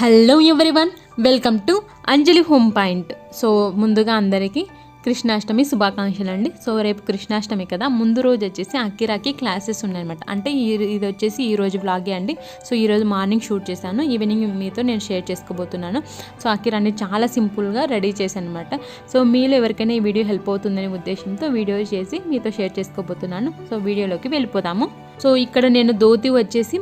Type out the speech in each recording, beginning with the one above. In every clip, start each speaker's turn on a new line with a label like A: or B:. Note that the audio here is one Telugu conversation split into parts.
A: Hello one welcome to Anjali home point. So ముందుగా అందరికీ కృష్ణాష్టమి శుభాకాంక్షలు అండి సో రేపు కృష్ణాష్టమి కదా ముందు రోజు వచ్చేసి అకిరాకి క్లాసెస్ ఉన్నాయన్నమాట. అంటే ఈ ఇది వచ్చేసి ఈ రోజు బ్లాగే అండి. సో ఈ రోజు మార్నింగ్ షూట్ చేశాను. ఈవినింగ్ మీతో నేను షేర్ చేసుకోబోతున్నాను. సో అకిరాన్ని చాలా సింపుల్గా రెడీ చేశాను అనమాట సో మీలో ఎవరికైనా ఈ వీడియో హెల్ప్ అవుతుందనే ఉద్దేశంతో వీడియో చేసి మీతో షేర్ చేసుకోబోతున్నాను. సో వీడియోలోకి వెళ్ళిపోదాము. సో ఇక్కడ నేను ధోతి వచ్చేసి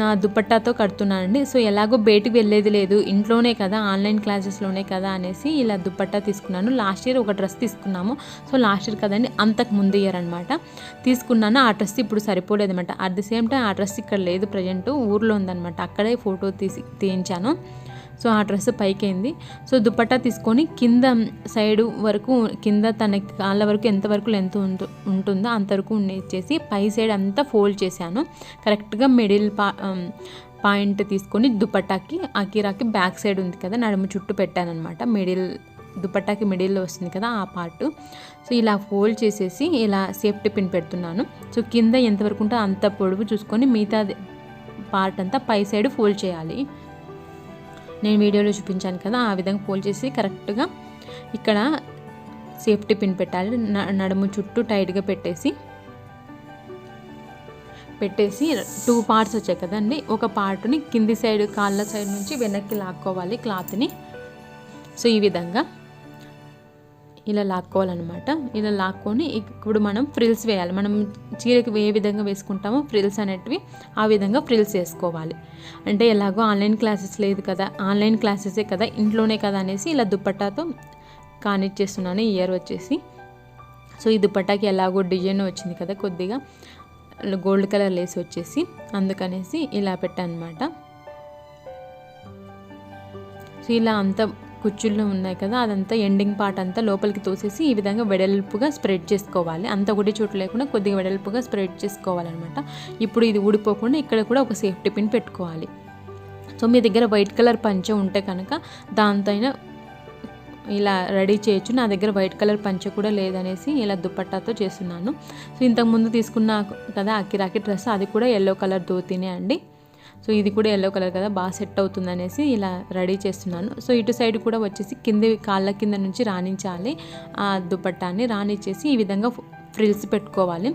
A: నా దుపట్టాతో కడుతున్నానండి. సో ఎలాగో బయటికి వెళ్ళేది లేదు. ఇంట్లోనే కదా ఆన్లైన్ క్లాసెస్లోనే కదా అనేసి ఇలా దుపట్టా తీసుకున్నాను. లాస్ట్ ఇయర్ ఒక డ్రెస్ తీసుకున్నాము. సో లాస్ట్ ఇయర్ కదండి అంతకు ముందు ఇయర్ అనమాట తీసుకున్నాను. ఆ డ్రెస్ ఇప్పుడు సరిపోలేదు అనమాట అట్ ది సేమ్ టైం ఆ డ్రెస్ ఇక్కడ లేదు ప్రజెంట్ ఊర్లో ఉందన్నమాట. అక్కడే ఫోటో తీసి తీయించాను. సో ఆ డ్రెస్ పైకైంది. సో దుపట్టా తీసుకొని కింద సైడ్ వరకు కింద తన కాళ్ళ వరకు ఎంతవరకు లెంత్ ఉంటుందో అంతవరకు ఉండేసేసి పై సైడ్ అంతా ఫోల్డ్ చేశాను. కరెక్ట్గా మిడిల్ పా పాయింట్ తీసుకొని దుపట్టాకి అకీరాకి బ్యాక్ సైడ్ ఉంది కదా నడుము చుట్టూ పెట్టాను అనమాట మిడిల్ దుపట్టాకి మిడిల్లో వస్తుంది కదా ఆ పార్ట్. సో ఇలా ఫోల్డ్ చేసేసి ఇలా సేఫ్టీ పిన్ పెడుతున్నాను. సో కింద ఎంతవరకు ఉంటే అంత పొడుగు చూసుకొని మిగతా పార్ట్ అంతా పై సైడ్ ఫోల్డ్ చేయాలి. నేను వీడియోలో చూపించాను కదా ఆ విధంగా ఫోల్డ్ చేసి కరెక్ట్గా ఇక్కడ సేఫ్టీ పిన్ పెట్టాలి. న- నడుము చుట్టూ టైట్గా పెట్టేసి పెట్టేసి టూ పార్ట్స్ వచ్చాయి కదండి. ఒక పార్ట్ని కింది సైడ్ కాళ్ళ సైడ్ నుంచి వెనక్కి లాక్కోవాలి క్లాత్ని సో ఈ విధంగా ఇలా లాక్కోవాలన్నమాట. ఇలా లాక్కొని ఇప్పుడు మనం ఫ్రిల్స్ వేయాలి. మనం చీరకి ఏ విధంగా వేసుకుంటామో ఫ్రిల్స్ అనేటివి ఆ విధంగా ఫ్రిల్స్ వేసుకోవాలి. అంటే ఎలాగో ఆన్లైన్ క్లాసెస్ లేదు కదా ఆన్లైన్ క్లాసెసే కదా ఇంట్లోనే కదా అనేసి ఇలా దుప్పట్టాతో కానెక్ట్ చేస్తున్నాను ఇయర్ వచ్చేసి. సో ఈ దుప్పట్టాకి ఎలాగో డిజైన్ వచ్చింది కదా కొద్దిగా గోల్డ్ కలర్ లేస్ వచ్చేసి అందుకనేసి ఇలా పెట్టాను అనమాట సో ఇలా అంతా కుచ్చుల్లో ఉన్నాయి కదా అదంతా ఎండింగ్ పార్ట్ అంతా లోపలికి తోసేసి ఈ విధంగా వెడల్పుగా స్ప్రెడ్ చేసుకోవాలి. అంత ఒకటి చోటు లేకుండా కొద్దిగా వెడల్పుగా స్ప్రెడ్ చేసుకోవాలన్నమాట. ఇప్పుడు ఇది ఊడిపోకుండా ఇక్కడ కూడా ఒక సేఫ్టీ పిన్ పెట్టుకోవాలి. సో మీ దగ్గర వైట్ కలర్ పంచ ఉంటే కనుక దాంతో ఇలా రెడీ చేయొచ్చు. నా దగ్గర వైట్ కలర్ పంచ కూడా లేదనేసి ఇలా దుపట్టాతో చేస్తున్నాను. సో ఇంతకుముందు తీసుకున్న కదా అకిరాకి డ్రెస్ అది కూడా ఎల్లో కలర్ ధోతినే అండి. సో ఇది కూడా ఎల్లో కలర్ కదా బాగా సెట్ అవుతుంది అనేసి ఇలా రెడీ చేస్తున్నాను. సో ఇటు సైడ్ కూడా వచ్చేసి కింది కాళ్ళ కింద నుంచి రాణించాలి. ఆ దుపట్టాన్ని రాణించేసి ఈ విధంగా ఫ్రిల్స్ పెట్టుకోవాలి.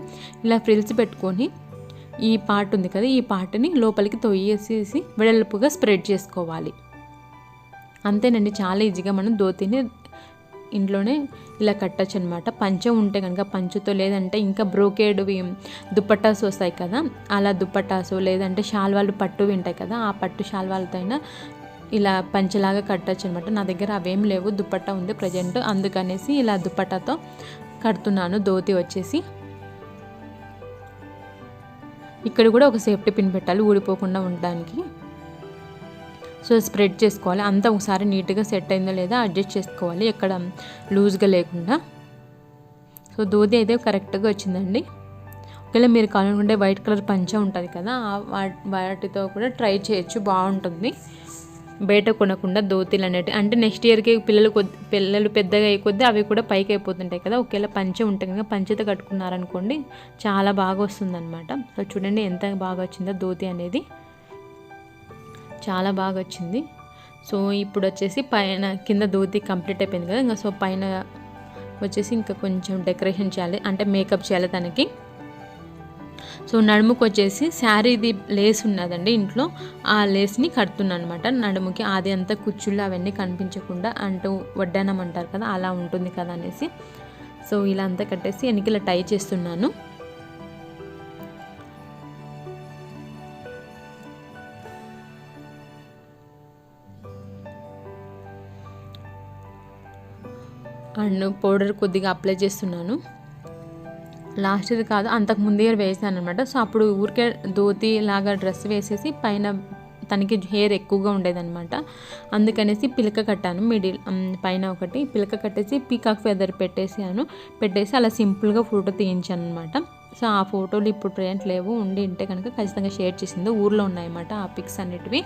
A: ఇలా ఫ్రిల్స్ పెట్టుకొని ఈ పార్ట్ ఉంది కదా ఈ పార్ట్ని లోపలికి తొయ్యేసేసి వెడల్పుగా స్ప్రెడ్ చేసుకోవాలి. అంతేనండి చాలా ఈజీగా మనం ధోతిని ఇంట్లోనే ఇలా కట్టచ్చు అనమాట పంచ ఉంటే కనుక పంచుతో లేదంటే ఇంకా బ్రోకేడ్వి దుప్పట్టాస్ వస్తాయి కదా అలా దుప్పటాసు లేదంటే శాల్వాలు పట్టువి ఉంటాయి కదా ఆ పట్టు శాల్వాలతో అయినా ఇలా పంచలాగా కట్టచ్చు అనమాట నా దగ్గర అవేం లేవు దుప్పట్టా ఉంది ప్రజెంట్. అందుకనేసి ఇలా దుప్పటాతో కడుతున్నాను ధోతి వచ్చేసి. ఇక్కడ కూడా ఒక సేఫ్టీ పిన్ పెట్టాలి ఊడిపోకుండా ఉండడానికి. సో స్ప్రెడ్ చేసుకోవాలి. అంతా ఒకసారి నీట్గా సెట్ అయిందో లేదా అడ్జస్ట్ చేసుకోవాలి. ఎక్కడ లూజ్గా లేకుండా. సో దూది అయితే కరెక్ట్గా వచ్చిందండి. ఒకవేళ మీరు కావాలనుకుంటే వైట్ కలర్ పంచ ఉంటుంది కదా వాటితో కూడా ట్రై చేయొచ్చు. బాగుంటుంది. బయట కొనకుండా దోతీలు అనేటివి. అంటే నెక్స్ట్ ఇయర్కి పిల్లలు కొద్ది పిల్లలు పెద్దగా అయిపోద్ది అవి కూడా పైకి అయిపోతుంటాయి కదా. ఒకవేళ పంచ ఉంటే కదా పంచతో కట్టుకున్నారనుకోండి చాలా బాగా వస్తుందన్నమాట. సో చూడండి ఎంత బాగా వచ్చిందో దోతి అనేది. చాలా బాగా వచ్చింది. సో ఇప్పుడు వచ్చేసి పైన కింద ధోతి కంప్లీట్ అయిపోయింది కదా. ఇంకా సో పైన వచ్చేసి ఇంకా కొంచెం డెకరేషన్ చేయాలి. అంటే మేకప్ చేయాలి తనకి. సో నడుముకు వచ్చేసి శారీది లేస్ ఉన్నదండి ఇంట్లో. ఆ లేస్ని కడుతున్నాను అనమాట నడుముకి అది అంతా కుచ్చుళ్ళు అవన్నీ కనిపించకుండా అంటూ వడ్డానం అంటారు కదా అలా ఉంటుంది కదా అనేసి. సో ఇలా అంతా కట్టేసి వెనక ఇలా టై చేస్తున్నాను. అండ్ పౌడర్ కొద్దిగా అప్లై చేస్తున్నాను. లాస్ట్ ఇది కాదు అంతకు ముందే వేసాను అనమాట సో అప్పుడు ఊరికే ధోతి లాగా డ్రెస్ వేసేసి పైన తనకి హెయిర్ ఎక్కువగా ఉండేదన్నమాట. అందుకనేసి పిలక కట్టాను మిడిల్ పైన ఒకటి. పిలక కట్టేసి పీకాక్ ఫెదర్ పెట్టేసాను పెట్టేసి అలా సింపుల్గా ఫోటో తీయించాను అనమాట సో ఆ ఫోటోలు ఇప్పుడు ప్రజెంట్ లేవు. ఉండి ఉంటే కనుక ఖచ్చితంగా షేర్ చేసింది. ఊర్లో ఉన్నాయన్నమాట ఆ పిక్స్ అన్నిటివి.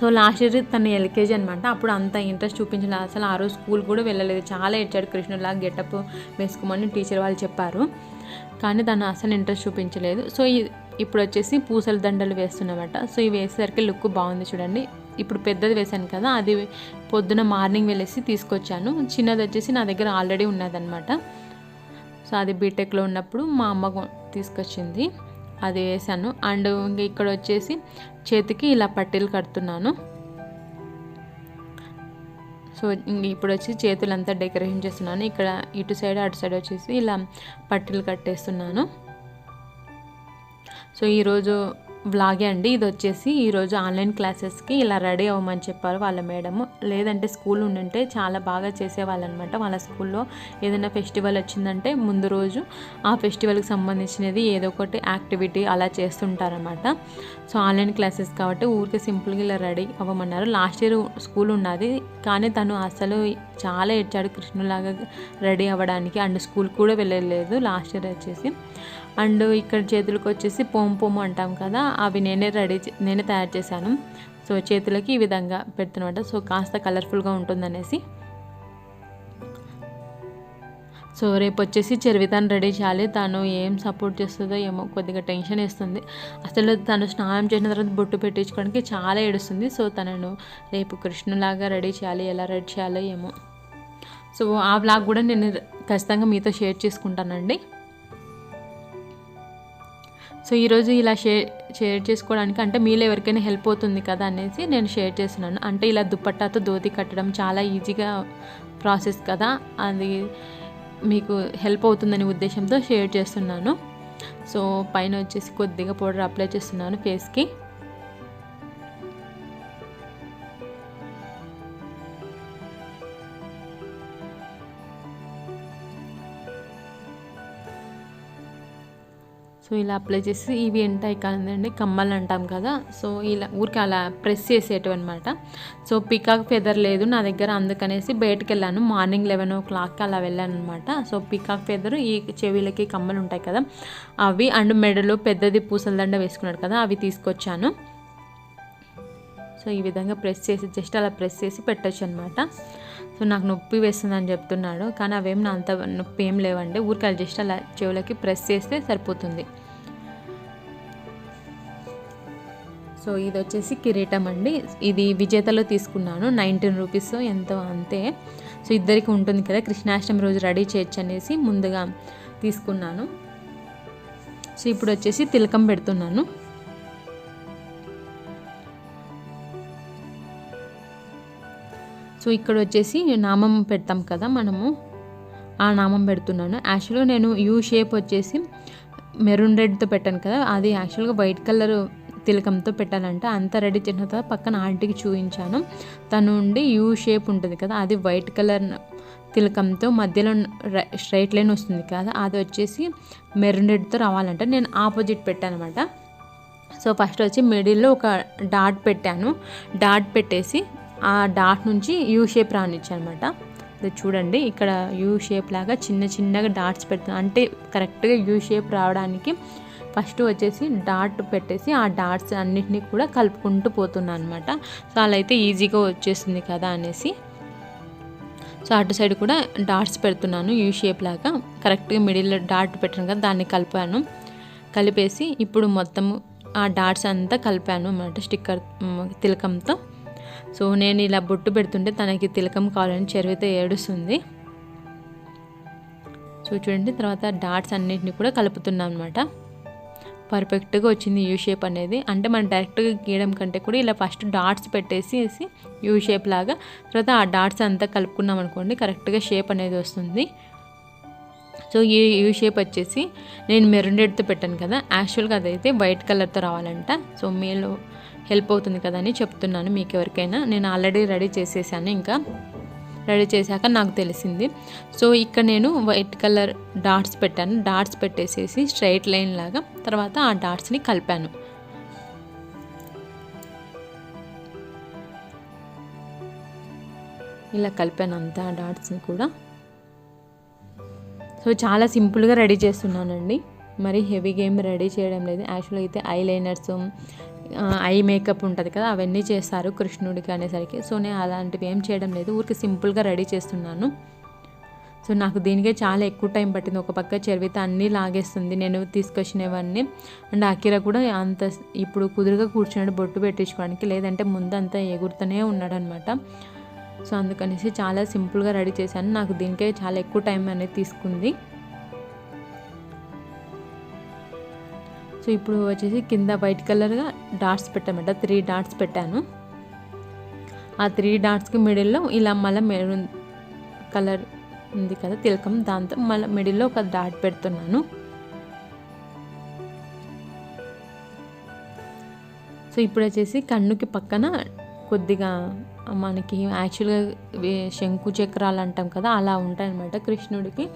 A: సో లాస్ట్ ఇయర్ తన ఎల్కేజీ అనమాట అప్పుడు అంత ఇంట్రెస్ట్ చూపించలేదు అసలు ఆ రోజు స్కూల్ కూడా వెళ్ళలేదు. చాలా ఏడ్చాడు కృష్ణులా గెటప్ వేసుకోమని టీచర్ వాళ్ళు చెప్పారు. కానీ తను అసలు ఇంట్రెస్ట్ చూపించలేదు. సో ఈ ఇప్పుడు వచ్చేసి పూసల దండలు వేస్తున్నమాట. సో ఇవి వేసేసరికి లుక్ బాగుంది చూడండి. ఇప్పుడు పెద్దది వేశాను కదా అది పొద్దున మార్నింగ్ వెళ్ళేసి తీసుకొచ్చాను. చిన్నది వచ్చేసి నా దగ్గర ఆల్రెడీ ఉన్నదనమాట సో అది బీటెక్లో ఉన్నప్పుడు మా అమ్మ తీసుకొచ్చింది. అది వేసాను అండ్ ఇక్కడ వచ్చేసి చేతికి ఇలా పట్టీలు కడుతున్నాను. సో ఇప్పుడు వచ్చి చేతులంతా డెకరేషన్ చేస్తున్నాను. ఇక్కడ ఇటు సైడ్ అటు సైడ్ వచ్చేసి ఇలా పట్టీలు కట్టేస్తున్నాను. సో ఈరోజు వ్లాగే అండి. ఇది వచ్చేసి ఈరోజు ఆన్లైన్ క్లాసెస్కి ఇలా రెడీ అవ్వమని చెప్పారు వాళ్ళ మేడము. లేదంటే స్కూల్ ఉండుంటే చాలా బాగా చేసేవాళ్ళు అనమాట వాళ్ళ స్కూల్లో ఏదైనా ఫెస్టివల్ వచ్చిందంటే ముందు రోజు ఆ ఫెస్టివల్కి సంబంధించినది ఏదో ఒకటి యాక్టివిటీ అలా చేస్తుంటారనమాట. సో ఆన్లైన్ క్లాసెస్ కాబట్టి ఊరికే సింపుల్గా ఇలా రెడీ అవ్వమన్నారు. లాస్ట్ ఇయర్ స్కూల్ ఉన్నది కానీ తను అసలు చాలా ఏడ్చాడు కృష్ణులాగా రెడీ అవ్వడానికి. అండ్ స్కూల్ కూడా వెళ్ళలేదు లాస్ట్ ఇయర్ వచ్చేసి. అండ్ ఇక్కడ చేతులకు వచ్చేసి పోము పోము అంటాం కదా అవి నేనే రెడీ చే- నేనే తయారు చేశాను. సో చేతులకి ఈ విధంగా పెడుతున్నమాట. సో కాస్త కలర్ఫుల్గా ఉంటుందనేసి. సో రేపు వచ్చేసి చరివితాన్ని రెడీ చేయాలి. తను ఏం సపోర్ట్ చేస్తుందో ఏమో కొద్దిగా టెన్షన్ వేస్తుంది. అసలు తను స్నానం చేసిన తర్వాత బొట్టు పెట్టించుకోవడానికి చాలా ఏడుస్తుంది. సో తనను రేపు కృష్ణులాగా రెడీ చేయాలి. ఎలా రెడీ చేయాలో ఏమో. సో ఆ బ్లాగ్ కూడా నేను ఖచ్చితంగా మీతో షేర్ చేసుకుంటానండి. సో ఈరోజు ఇలా షేర్ షేర్ చేసుకోవడానికి అంటే మీలో ఎవరికైనా హెల్ప్ అవుతుంది కదా అనేసి నేను షేర్ చేస్తున్నాను. అంటే ఇలా దుప్పట్టాతో దోతి కట్టడం చాలా ఈజీగా ప్రాసెస్ కదా. అది మీకు హెల్ప్ అవుతుందనే ఉద్దేశంతో షేర్ చేస్తున్నాను. సో పైన వచ్చేసి కొద్దిగా పౌడర్ అప్లై చేస్తున్నాను ఫేస్కి సో ఇలా అప్లై చేసి ఇవి ఏంటాయి కాదండి కమ్మలు అంటాం కదా. సో ఇలా ఊరికి అలా ప్రెస్ చేసేటివి అనమాట సో పికాక్ ఫెదర్ లేదు నా దగ్గర అందుకనేసి బయటకు వెళ్ళాను. మార్నింగ్ లెవెన్ ఓ క్లాక్కి అలా వెళ్ళాను అనమాట సో పికాక్ ఫెదర్ ఈ చెవిలకి కమ్మలు ఉంటాయి కదా అవి అండ్ మెడలో పెద్దది పూసల దండ వేసుకున్నాడు కదా అవి తీసుకొచ్చాను. సో ఈ విధంగా ప్రెస్ చేసి జస్ట్ అలా ప్రెస్ చేసి పెట్టచ్చు అనమాట సో నాకు నొప్పి వేస్తుందని చెప్తున్నాడు. కానీ అవేం నా అంత నొప్పి ఏం లేవండి. ఊరికి జస్ట్ అలా చెవులకి ప్రెస్ చేస్తే సరిపోతుంది. సో ఇది వచ్చేసి కిరీటం అండి. ఇది విజేతలో తీసుకున్నాను. నైన్టీన్ రూపీస్ ఎంతో అంతే. సో ఇద్దరికి ఉంటుంది కదా. కృష్ణాష్టమి రోజు రెడీ చేయొచ్చు అనేసి ముందుగా తీసుకున్నాను. సో ఇప్పుడు వచ్చేసి తిలకం పెడుతున్నాను. సో ఇక్కడ వచ్చేసి నామం పెడతాం కదా మనము. ఆ నామం పెడుతున్నాను. యాక్చువల్గా నేను యూ షేప్ వచ్చేసి మెరూన్ రెడ్తో పెట్టాను కదా. అది యాక్చువల్గా వైట్ కలర్ తిలకంతో పెట్టాలంట. అంతా రెడీ చేసిన తర్వాత పక్కన ఆంటీకి చూపించాను. తను ఉండి యూ షేప్ ఉంటుంది కదా అది వైట్ కలర్ తిలకంతో మధ్యలో స్ట్రైట్ లైన్ వస్తుంది కదా. అది వచ్చేసి మెరూన్ రెడ్తో రావాలంట. నేను ఆపోజిట్ పెట్టాను అనమాట సో ఫస్ట్ వచ్చి మిడిల్లో ఒక డాట్ పెట్టాను. డాట్ పెట్టేసి ఆ డాట్ నుంచి యూ షేప్ రానిచ్చాను అనమాట ఇది చూడండి ఇక్కడ యూ షేప్ లాగా చిన్న చిన్నగా డాట్స్ పెడుతున్నాను అంటే కరెక్ట్గా యూ షేప్ రావడానికి ఫస్ట్ వచ్చేసి డాట్ పెట్టేసి ఆ డాట్స్ అన్నిటినీ కూడా కలుపుకుంటూ పోతున్నాను అనమాట సో అలా అయితే ఈజీగా వచ్చేస్తుంది కదా అనేసి. సో అటు సైడ్ కూడా డాట్స్ పెడుతున్నాను యూ షేప్ లాగా. కరెక్ట్గా మిడిల్లో డాట్ పెట్టాను కదా దాన్ని కలిపాను. కలిపేసి ఇప్పుడు మొత్తం ఆ డాట్స్ అంతా కలిపాను అన్నమాట స్టిక్కర్ తిలకంతో. సో నేను ఇలా బొట్టు పెడుతుంటే తనకి తిలకం కావాలని చెరువుతో ఏడుస్తుంది. సో చూడండి తర్వాత డాట్స్ అన్నిటిని కూడా కలుపుతున్నాం అనమాట పర్ఫెక్ట్గా వచ్చింది యూ షేప్ అనేది. అంటే మనం డైరెక్ట్గా గీయడం కంటే కూడా ఇలా ఫస్ట్ డాట్స్ పెట్టేసి యూ షేప్ లాగా తర్వాత ఆ డాట్స్ అంతా కలుపుకున్నాం అనుకోండి కరెక్ట్గా షేప్ అనేది వస్తుంది. సో ఈ యూ షేప్ వచ్చేసి నేను మెరూన్ రెడ్తో పెట్టాను కదా యాక్చువల్గా అదైతే వైట్ కలర్తో రావాలంట. సో మీలో హెల్ప్ అవుతుంది కదా అని చెప్తున్నాను మీకు ఎవరికైనా. నేను ఆల్రెడీ రెడీ చేసేసాను ఇంకా. రెడీ చేశాక నాకు తెలిసింది. సో ఇక్కడ నేను వైట్ కలర్ డాట్స్ పెట్టాను. డాట్స్ పెట్టేసేసి స్ట్రైట్ లైన్ లాగా తర్వాత ఆ డాట్స్ని కలిపాను. ఇలా కలిపాను అంతా ఆ డాట్స్ని కూడా. సో చాలా సింపుల్గా రెడీ చేస్తున్నానండి. మరి హెవీ గేమ్ రెడీ చేయడం లేదు. యాక్చువల్గా అయితే ఐ లైనర్స్ ఐ మేకప్ ఉంటుంది కదా అవన్నీ చేస్తారు కృష్ణుడికి అనేసరికి. సో నేను అలాంటివి ఏం చేయడం లేదు. ఊరికి సింపుల్గా రెడీ చేస్తున్నాను. సో నాకు దీనికే చాలా ఎక్కువ టైం పట్టింది. ఒక పక్క చరివిత అన్నీ లాగేస్తుంది. నేను తీసుకొచ్చినవన్నీ. అండ్ అకిరా కూడా అంత ఇప్పుడు కుదురుగా కూర్చున్నాడు బొట్టు పెట్టించుకోవడానికి. లేదంటే ముందు ఎగురుతూనే ఉన్నాడనమాట. సో అందుకనేసి చాలా సింపుల్గా రెడీ చేశాను. నాకు దీనికే చాలా ఎక్కువ టైం అనేది తీసుకుంది. సో ఇప్పుడు వచ్చేసి కింద వైట్ కలర్గా డాట్స్ పెట్టామట త్రీ డాట్స్ పెట్టాను. ఆ త్రీ డాట్స్కి మిడిల్లో ఇలా మళ్ళీ మెరూన్ కలర్ ఉంది కదా తిలకం దాంతో మళ్ళీ మిడిల్లో ఒక డాట్ పెడుతున్నాను. సో ఇప్పుడు వచ్చేసి కన్నుకి పక్కన కొద్దిగా మనకి యాక్చువల్గా శంకు చక్రాలు అంటాం కదా అలా ఉంటాయన్నమాట కృష్ణుడికి.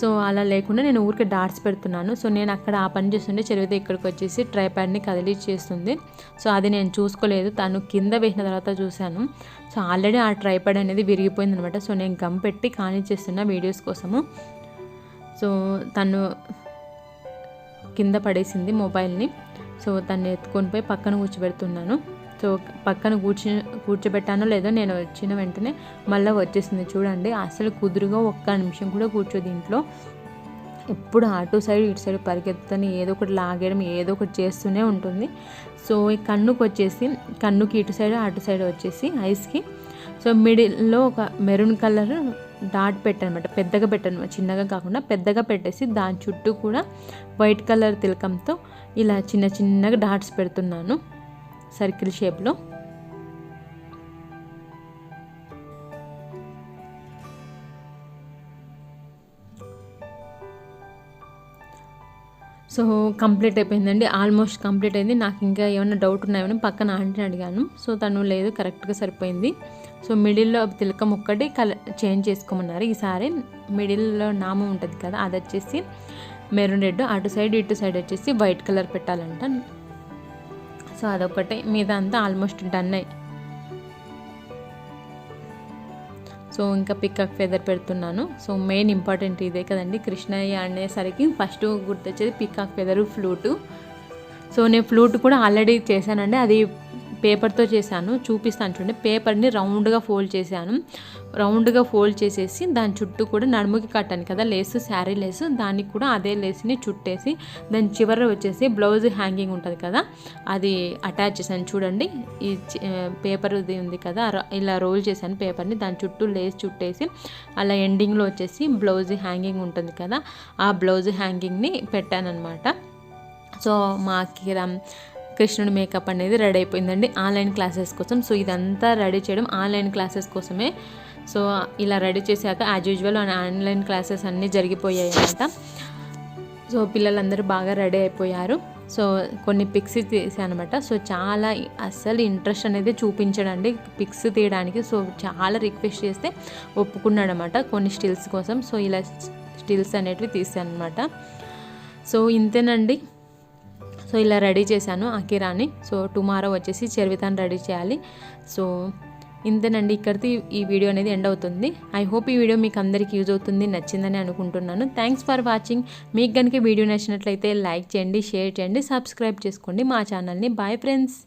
A: సో అలా లేకుండా నేను ఊరికే డాట్స్ పెడుతున్నాను. సో నేను అక్కడ ఆ పని చేస్తుంటే చెరువుతో ఇక్కడికి వచ్చేసి ట్రైప్యాడ్ని కదిలి చేస్తుంది. సో అది నేను చూసుకోలేదు. తను కింద వేసిన తర్వాత చూశాను. సో ఆల్రెడీ ఆ ట్రైప్యాడ్ అనేది విరిగిపోయింది అనమాట సో నేను గమ్ పెట్టి కానిచ్చేస్తున్నా వీడియోస్ కోసము. సో తను కింద పడేసింది మొబైల్ని. సో తను ఎత్తుకొని పోయి పక్కన కూర్చోబెడుతున్నాను. సో పక్కన కూర్చో కూర్చోబెట్టానో లేదో నేను వచ్చిన వెంటనే మళ్ళీ వచ్చేసింది. చూడండి అసలు కుదురుగా ఒక్క నిమిషం కూడా కూర్చో దీంట్లో ఎప్పుడు అటు సైడ్ ఇటు సైడ్ పరిగెత్తుని ఏదో ఒకటి లాగేయడం ఏదో ఒకటి చేస్తూనే ఉంటుంది. సో ఈ కన్నుకు వచ్చేసి కన్నుకి ఇటు సైడ్ అటు సైడ్ వచ్చేసి ఐస్కి. సో మిడిల్లో ఒక మెరూన్ కలర్ డాట్ పెట్టనమాట పెద్దగా పెట్టను చిన్నగా కాకుండా పెద్దగా పెట్టేసి దాని చుట్టూ కూడా వైట్ కలర్ తిలకంతో ఇలా చిన్న చిన్నగా డాట్స్ పెడుతున్నాను. సర్కిల్ షేప్లో. సో కంప్లీట్ అయిపోయిందండి. ఆల్మోస్ట్ కంప్లీట్ అయింది. నాకు ఇంకా ఏమైనా డౌట్ ఉన్నాయని పక్కన ఆంటీని అడిగాను. సో తను లేదు కరెక్ట్గా సరిపోయింది. సో మిడిల్లో తిలకం ఒక్కటి కలర్ చేంజ్ చేసుకోమన్నారు. ఈసారి మిడిల్లో నామం ఉంటుంది కదా అది వచ్చేసి మెరూన్ రెడ్. అటు సైడ్ ఇటు సైడ్ వచ్చేసి వైట్ కలర్ పెట్టాలంట. సో అదొకటే మీద అంతా ఆల్మోస్ట్ డన్ అయ్యి సో ఇంకా పికక్ ఫెదర్ పెడుతున్నాను. సో మెయిన్ ఇంపార్టెంట్ ఇదే కదండి. కృష్ణయ్య అనేసరికి ఫస్ట్ గుర్తొచ్చేది పికాక్ ఫెదరు ఫ్లూటు. సో నేను ఫ్లూట్ కూడా ఆల్రెడీ చేశానండి. అది పేపర్తో చేశాను చూపిస్తాను చూడండి. పేపర్ని రౌండ్గా ఫోల్డ్ చేశాను. రౌండ్గా ఫోల్డ్ చేసేసి దాని చుట్టూ కూడా నడుముకి కట్టాను కదా లేసు శారీ లేసు దానికి కూడా అదే లేస్ని చుట్టేసి దాని చివర వచ్చేసి బ్లౌజ్ హ్యాంగింగ్ ఉంటుంది కదా అది అటాచ్ చేశాను. చూడండి ఈ పేపర్ ఉంది కదా ఇలా రోల్ చేశాను పేపర్ని దాని చుట్టూ లేస్ చుట్టేసి అలా ఎండింగ్లో వచ్చేసి బ్లౌజ్ హ్యాంగింగ్ ఉంటుంది కదా ఆ బ్లౌజ్ హ్యాంగింగ్ని పెట్టాను సో మా కిరం కృష్ణుడి మేకప్ అనేది రెడీ అయిపోయిందండి ఆన్లైన్ క్లాసెస్ కోసం. సో ఇదంతా రెడీ చేయడం ఆన్లైన్ క్లాసెస్ కోసమే. సో ఇలా రెడీ చేశాక యాజ్ యూజువల్ ఆన్లైన్ క్లాసెస్ అన్నీ జరిగిపోయాయి అనమాట సో పిల్లలందరూ బాగా రెడీ అయిపోయారు. సో కొన్ని పిక్స్ తీసానమాట సో చాలా అస్సలు ఇంట్రెస్ట్ అనేది చూపించడండి. పిక్స్ తీయడానికి సో చాలా రిక్వెస్ట్ చేస్తే ఒప్పుకున్నాడనమాట కొన్ని స్టిల్స్ కోసం. సో ఇలా స్టిల్స్ అనేటివి తీసాను అనమాట సో ఇంతేనండి. సో ఇలా రెడీ చేశాను అకిరాని సో టుమారో వచ్చేసి చెరువితాన్ని రెడీ చేయాలి. సో ఇంతేనండి ఇక్కడితో ఈ వీడియో అనేది ఎండ్ అవుతుంది. ఐ హోప్ ఈ వీడియో మీకు అందరికీ యూజ్ అవుతుంది నచ్చిందని అనుకుంటున్నాను. థ్యాంక్స్ ఫర్ వాచింగ్ మీకు కనుక వీడియో నచ్చినట్లయితే లైక్ చేయండి షేర్ చేయండి సబ్స్క్రైబ్ చేసుకోండి మా ఛానల్ని. Bye friends